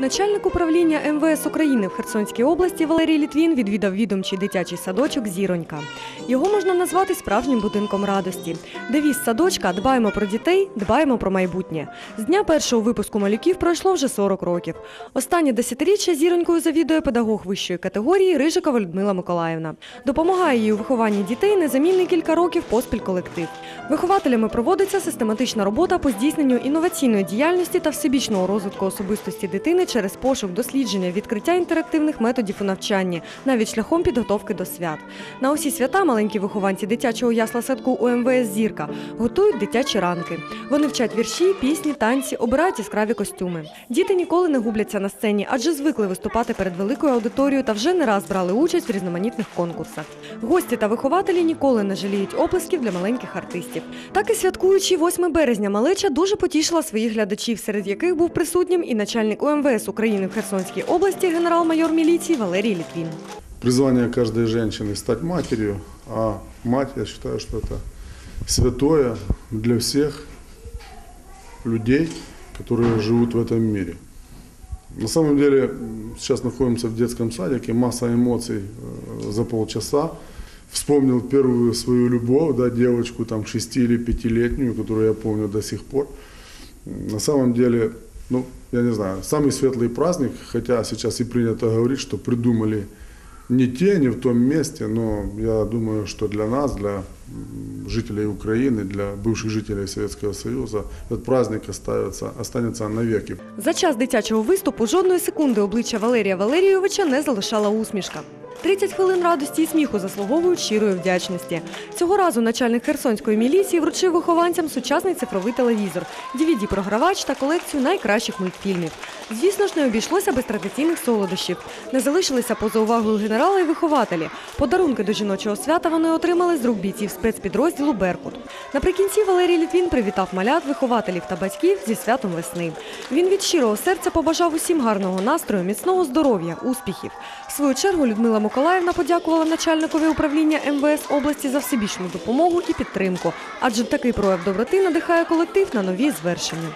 Начальник управління МВС України в Херсонській області Валерій Літвін відвідав відомчий дитячий садочок Зіронька. Його можна назвати справжнім будинком радості. Девіз садочка Дбаємо про дітей, дбаємо про майбутнє. З дня першого випуску малюків пройшло вже 40 років. Останнє десятиріччя зіронькою завідує педагог вищої категорії Рижикова Людмила Миколаївна. Допомагає їй у вихованні дітей незамінний кілька років поспіль колектив. Вихователями проводиться систематична робота по здійсненню інноваційної діяльності та всебічного розвитку особистості дитини через пошук, дослідження, відкриття інтерактивних методів у навчанні, навіть шляхом підготовки до свят. На усі свята маленькі вихованці дитячого ясла садку УМВС Зірка готують дитячі ранки. Вони вчать вірші, пісні, танці, обирають яскраві костюми. Діти ніколи не губляться на сцені, адже звикли виступати перед великою аудиторією та вже не раз брали участь в різноманітних конкурсах. Гості та вихователі ніколи не жаліють оплесків для маленьких артистів. Так і святкуючи 8 березня, малеча дуже потішила своїх глядачів, серед яких був присутнім і начальник УМВС України в Херсонській області, генерал-майор міліції Валерій Літвін. призвание каждой женщины стать матерью, а мать, я считаю, что это святое для всех людей, которые живут в этом мире. На самом деле, м, сейчас находимся в детском садике, масса эмоций э, за полчаса. Вспомнил первую свою любовь, да, девочку там шести или пятилетнюю, которую я помню до сих пор. М, На самом деле, ну, я не знаю, самый светлый праздник, хотя сейчас и принято говорить, что придумали не те, не в том месте, но я думаю, что для нас, для м, жителей Украины, для бывших жителей Советского Союза, этот праздник останется, останется навеки. За час дитячого виступу жодної секунди обличчя Валерія Валерійовича не залишала усмішка. 30 хвилин радості і сміху заслуговують щирої вдячності. Цього разу начальник Херсонської міліції вручив вихованцям сучасний цифровий телевізор, DVD-програвач та колекцію найкращих мультфільмів. Звісно ж, не обійшлося без традиційних солодощів. Не залишилися поза увагою генерала і вихователі. Подарунки до жіночого свята вони отримали з рук бійців спецпідрозділу Беркут. Наприкінці Валерій Літвін привітав малят, вихователів та батьків зі святом весни. Він від щирого серця побажав усім гарного настрою, міцного здоров'я, успіхів. В свою чергу Людмила Миколаївна подякувала начальникові управління МВС області за всебічну допомогу і підтримку, адже такий прояв доброти надихає колектив на нові звершення.